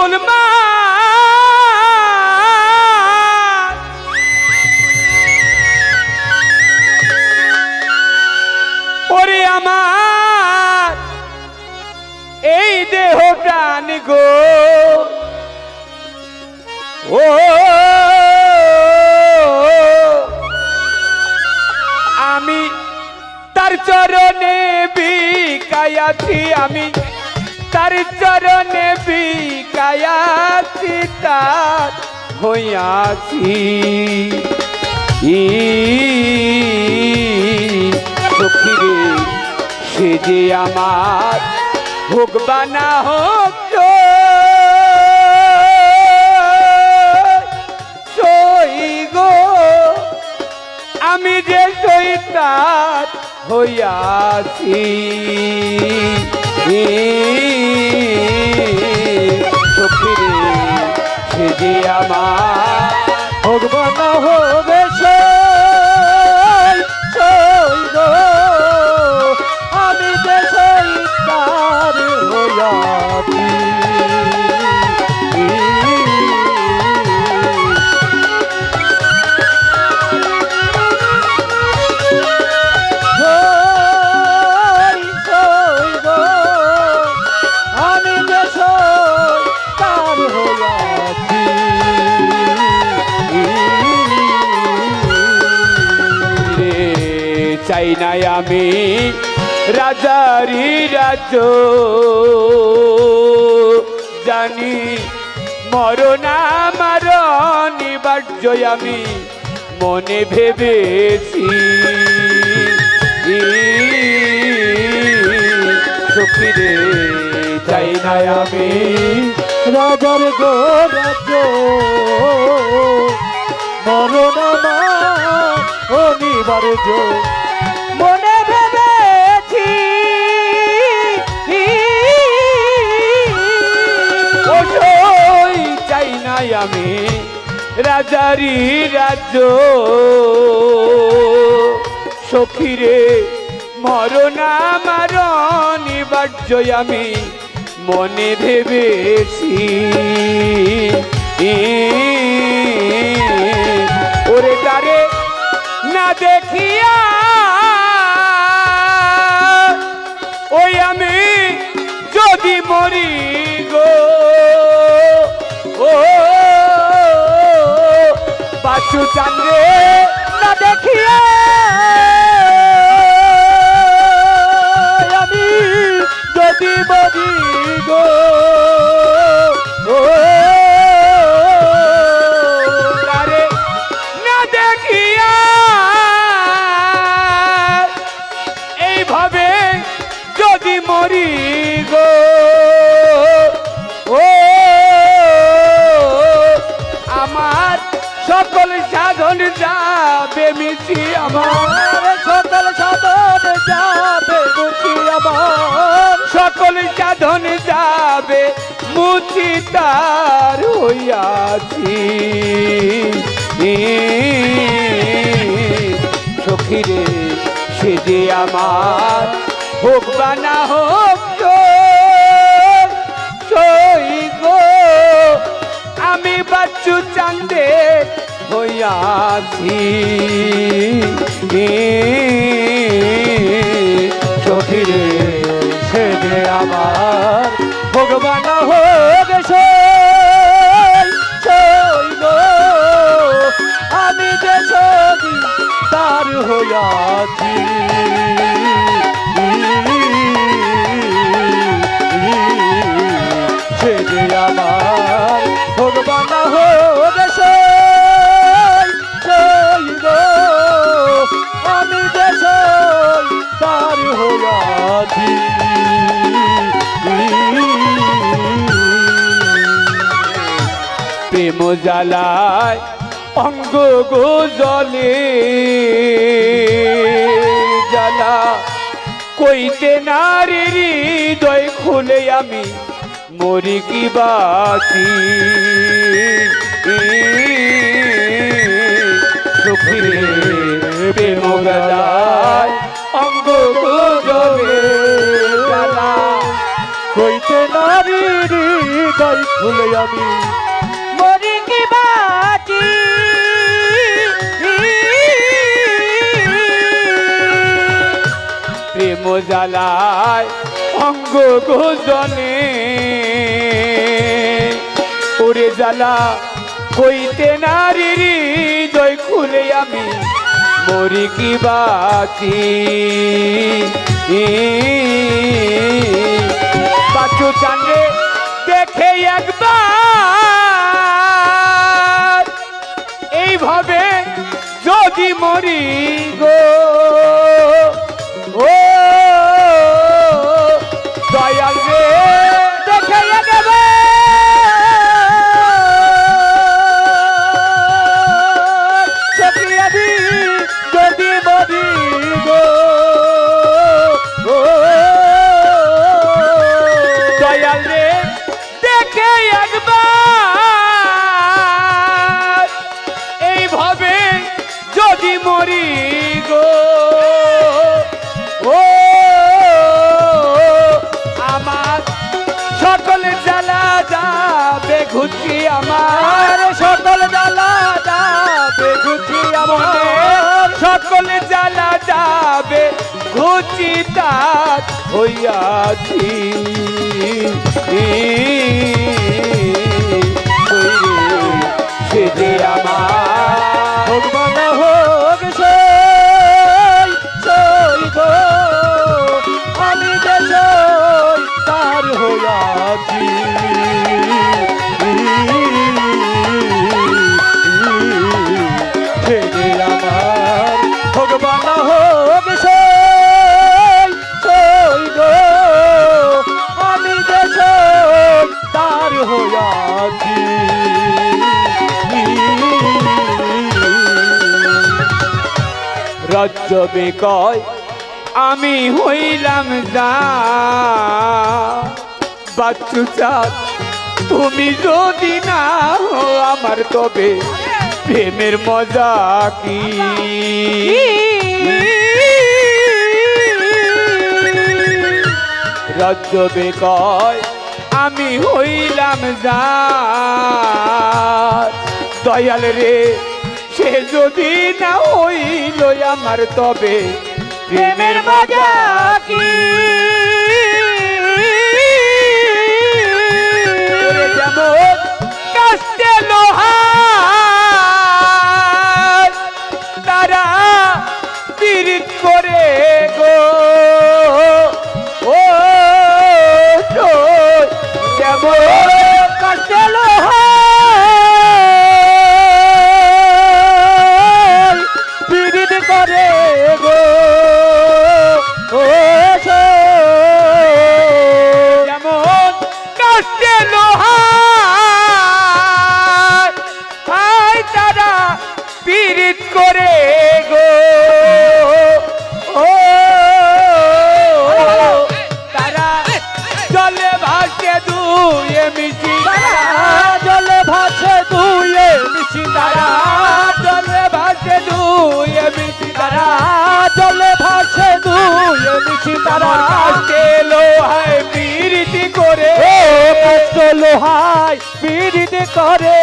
মুসলমান। ওরে আমার এই দেহ প্রাণ গো। ও আমি তার চরণে বিকায়াছি আমি। তার চরণে বিকায়াছি, তার হইয়াছি। ই সে যে আমার হোক বা না হোক আমি যে সইতার হইয়াছি। সখীরে সে যে আমার নাই আমি রাজারি রাজ জানি মরণ আমার নিবার্য আমি মনে ভেবেছি। সখীরে চাই নাই আমি রাজার গো রাজ্য। মরণ আমার অনিবার্য। চাই আমি, রাজারি রাজ্য। সখীরে মরণ আমার নিবার্য আমি মনে ভেবেছি। ওরে তারে না দেখিয়া, ওই আমি যদি মরি গো। বাচু চান্দ্রে না দেখিয়া আমি যদি মরি গো। এইভাবে যদি মরি গো। সকল সাধন যাবে, মিছি আমার। সকল সাধন যাবে, মুছি আমার। সকল সাধন যাবে, মুছি তার হইয়াছি। সখীরে, সে যে আমার হোক বা না হোক সই গো। আমি বাচ্চু চান্দে হইয়াছি। সখীরে সে যে আমার ভগবান হোক আমি যে সবই তার হইয়াছি। সে যে আমার জ্বালায় অঙ্গ গো জলে জ্বালা কইতে নারী হৃদয় খুলে আমি মরি কি বাকি কইতে না খুলে আমি প্রেম জ্বালায় অঙ্গ গোজনে। ওরে জ্বালা, কইতে নারী হৃদয় খুলে আমি মরি কি বাকি বাচু চান্দে দেখে একবার। এইভাবে যদি মরি গো। জানা সকল জ্বালা যাবে ঘুচি তার হইয়াছি সে যে আমার রাজ্য বেকয় আমি হইলাম যা। বাচ্চু চাঁদ, তুমি যদি না হো আমার তবে প্রেমের মজা কি? রাজ্য বেকয় আমি হইলাম যা। দয়াল রে সে যদি না হইল আমার তবে প্রেমের মজা কি? দুয়ে মিশি তারা জলে ভাসে দুয়ে মিশি তারা জলে ভাসে দুয়ে মিশি তারা জলে ভাসে দুয়ে মিশি তারা। কাস্তে লোহায় করে। কষ্ট লোহাই পীড়িত করে।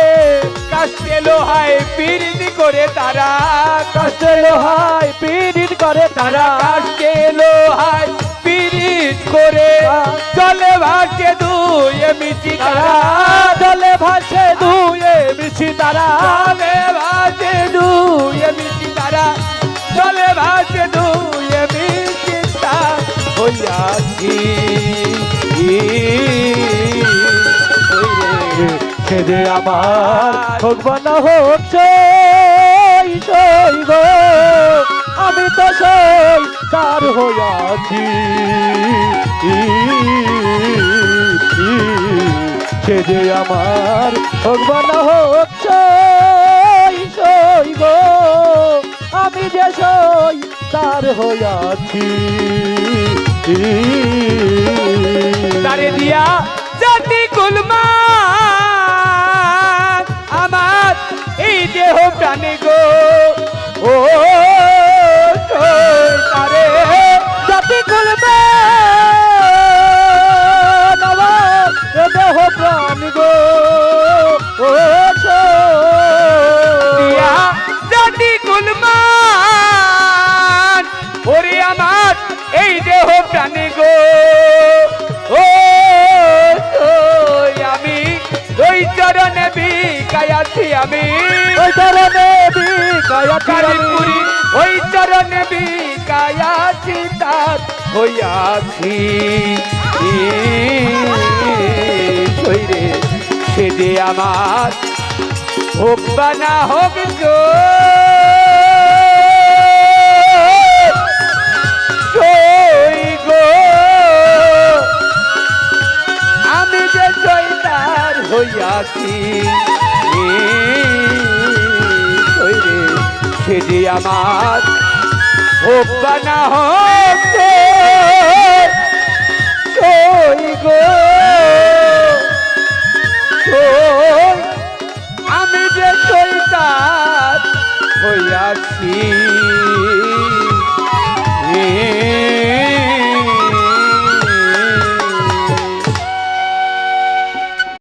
কাস্তে লোহায় পীড়িত করে তারা। কষ্ট লোহাই পীড়িত করে তারা। কাস্তে লোহায় পীড়িত করে চলে ভাসে দুয়ে মিশি তারা, জলে ভাসে দুয়ে মিশি তারা চলে ভাসে দুয়ে মিশি তারা চলে ভাসে দুয়ে মিশি তারা। হইয়াছি সেদে আমার হোক বা না হোক সই গো আমি তো সই তার হইয়াছি। সেদে আমার হোক বা না হোক সই সই গো আমি যে সই তার হইয়াছি। তারে দিয়া জাতি গুলমা, আমার এই দেহ প্রাণে গো। ও হইয়াছি। শৈরে সে যে আমার হোক বা না হোক আমি যে জয়দার হইয়াছি। শৈরে সে যে আমার হোক বা না হোক